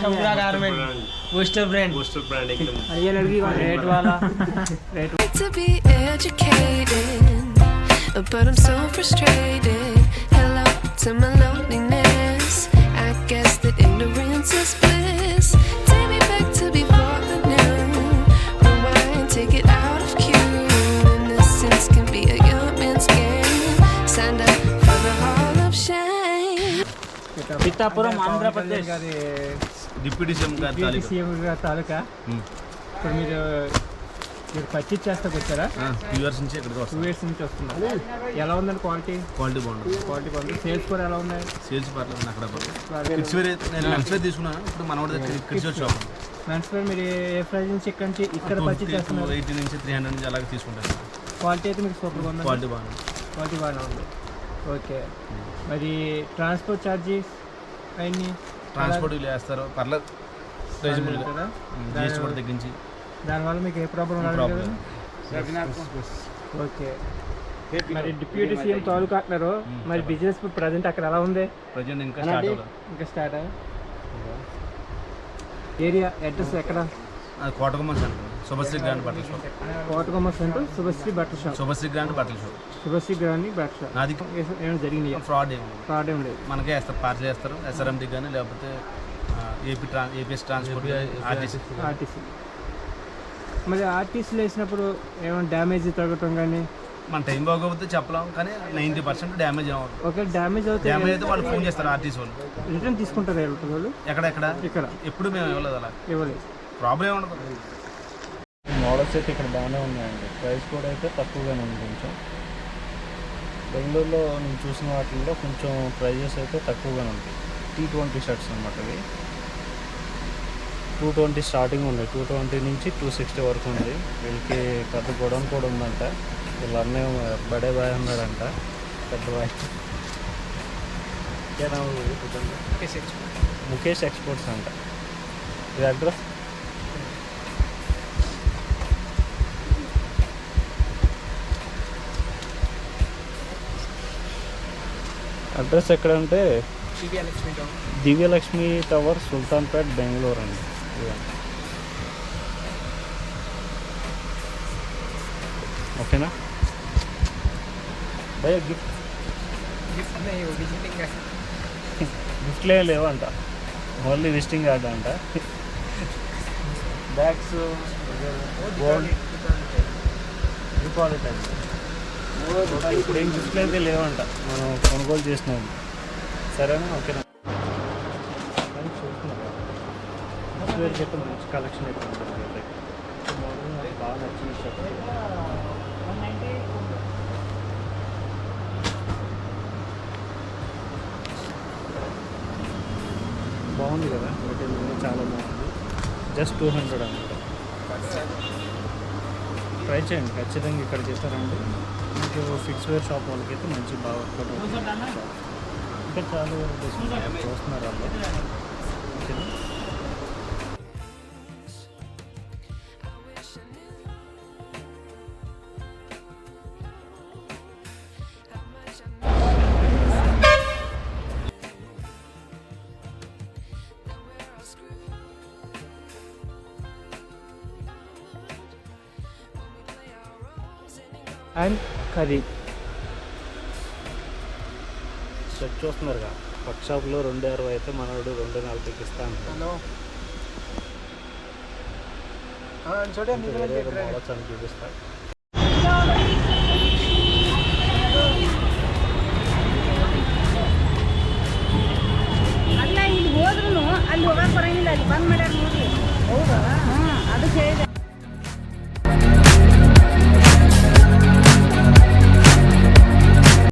शंकुरा garment वेस्टर brand वेस्टर brand एकदम. और ये लड़की वाला. hello to my loneliness. I guess that ignorance is bliss. Take me back to before the new. Rewind take it out of innocence can be a young man's game. The hall of shame. Andhra Pradesh. Deputy CM గారి deputy తాలూకా? CM గారి తాలూకా? ఇప్పుడు మీరు మీరు purchase చేస్తాకు వచ్చారా two years నుంచి ఇక్కడికి టూ వస్తాం ఇయర్స్ నుంచి వస్తున్నారు ఎలా ఉందండి క్వాలిటీ క్వాలిటీ బాగుంటుంది. క్వాలిటీ బాగుంది. సేల్స్ కూడా ఎలా ఉన్నాయి? సేల్స్ పర్లేదు అక్కడ పర్లేదు. కిడ్స్ వేర్ అయితే నేను లంచ్ వేర్ తీసుకున్నాను. ఇప్పుడు మనవాడి దగ్గర కిడ్స్ వేర్ షాప్ పేరు మీరు ఏ ప్రైస్ నుంచి ఇక్కడ నుంచి ఇక్కడ పర్చేజ్ చేస్తున్నారు? ఎయిటీ నుంచి త్రీ హండ్రెడ్ నుంచి అలాగే తీసుకుంటాను. క్వాలిటీ అయితే మీకు సూపర్గా ఉంది క్వాలిటీ బాగుంది. క్వాలిటీ బాగానే ఉంది. ఓకే మరి ట్రాన్స్పోర్ట్ ఛార్జెస్ అవన్నీ? ట్రాన్స్పోర్ట్ వేస్తారు పర్లేదు జిఎస్టీ కూడా తగ్గించి. దానివల్ల మీకు ఏ ప్రాబ్లం ఓకే. మరి డిప్యూటీ సీఎం తాలూకా అంటున్నారు మరి బిజినెస్ ప్రజెంట్ అక్కడ ఎలా ఉంది? ప్రజెంట్ ఇంకా స్టార్ట్ ఇంకా స్టార్ట్ ఏరియా అడ్రస్ ఎక్కడ? అది కోటగుమ్మ సెంటర్. శుభశ్రీ గ్రాండ్ బట్టల షాప్. కోటకొమ్మ సెంటర్ శుభశ్రీ బట్టల షాప్. శుభశ్రీ గ్రాండ్ బట్టల షాప్. శుభశ్రీ గ్రాండ్ బట్టల షాప్. నాది ఏమైనా జరిగింది ఫ్రాడ్ ఏమి ఫ్రాడ్ ఏం లేదు. మనకే వేస్తారు పార్సల్ వేస్తారు ఎస్ఆర్ఎండి కానీ లేకపోతే ఏపీ ట్రా ఏపీఎస్ ట్రాన్స్పోర్ట్ ఆర్టీసీ ఆర్టీసీ మరి ఆర్టీసీలో వేసినప్పుడు ఏమైనా డ్యామేజ్ తగ్గటం కానీ మన టైం బాగోకపోతే చెప్పలేం కానీ నైంటీ పర్సెంట్ డ్యామేజ్ అవ్వదు. ఒకవేళ డ్యామేజ్ అవుతే డ్యామేజ్ అయితే వాళ్ళు ఫోన్ చేస్తారు ఆర్టీసీ వాళ్ళు. రిటర్న్ తీసుకుంటారు ఎక్కడ వాళ్ళు ఎక్కడెక్కడ? ఇక్కడ. ఎప్పుడు మేము ఇవ్వలేదు అలా. ఇవ్వలేదు. ప్రాబ్లం ఏమి ఉండదు. మోడల్స్ అయితే ఇక్కడ బాగానే ఉన్నాయండి. ప్రైస్ కూడా అయితే తక్కువగానే ఉంది కొంచెం. బెంగళూరులో నేను చూసిన వాటిల్లో కొంచెం ప్రైజెస్ అయితే తక్కువగానే ఉంటాయి. టీ ట్వంటీ షర్ట్స్ అనమాట ఇవి టూ ట్వంటీ స్టార్టింగ్ ఉంది. టూ ట్వంటీ నుంచి టూ సిక్స్టీ వరకు ఉంది. వీళ్ళకి పెద్ద గొడవన్ కూడా ఉందంట. వీళ్ళ అన్నయ్య బడే బాయ్ అన్నాడంట. పెద్ద బాయ్. ముఖేష్ ఎక్స్పోర్ట్స్ అంట. ఇది అడ్రస్? అడ్రస్ ఎక్కడ అంటే దివ్యలక్ష్మి టవర్ సుల్తాన్పేట్ బెంగళూరు అండి. ఓకేనా? భయ గిఫ్ట్. గిఫ్ట్లే లేవంట. ఓన్లీ విజిటింగ్ కార్డ్ అంట. బ్యాగ్స్ గోల్డ్ ఇప్పుడు ఏం డిస్ప్లే అయితే లేవంట. మనం కొనుగోలు చేసినాం సరేనా? ఓకేనా? చూస్తున్నాం. చెప్పండి మంచి కలెక్షన్ అయితే ఉంటుంది బాగా నచ్చింది బాగుంది కదా? మెటీరియల్ చాలా బాగుంది. జస్ట్ టూ హండ్రెడ్ అనమాట ట్రై చేయండి. ఖచ్చితంగా ఇక్కడ చేస్తారండి మీకు ఫిక్స్ వేర్ షాప్ వాళ్ళకైతే మంచి బాగా వర్కౌట్ అవుతుంది. ఇంకా చాలా డిస్కౌంట్ చూస్తున్నారు వాళ్ళు? ఓకేనా? అండ్ కర్రీ షర్ట్ చూస్తున్నారుగా పక్క షాప్లో రెండు అరవై అయితే మనోడు రెండు నలభైకి ఇస్తా అంటారు ఇంకా వేరే వేరే మోడల్స్ అని చూపిస్తాడు ಅಲ್ಲ ಇಲ್ಲಿ ಹೋದ್ರು ಅಲ್ಲಿ ಹೋಗಕ್ ಬರಂಗಿಲ್ಲ ಅಲ್ಲಿ ಬಂದ್ ಮಾಡ್ಯಾರ ನೋಡ್ರಿ ಹೌದಾ ಅದು ಹೇಳಿದೆ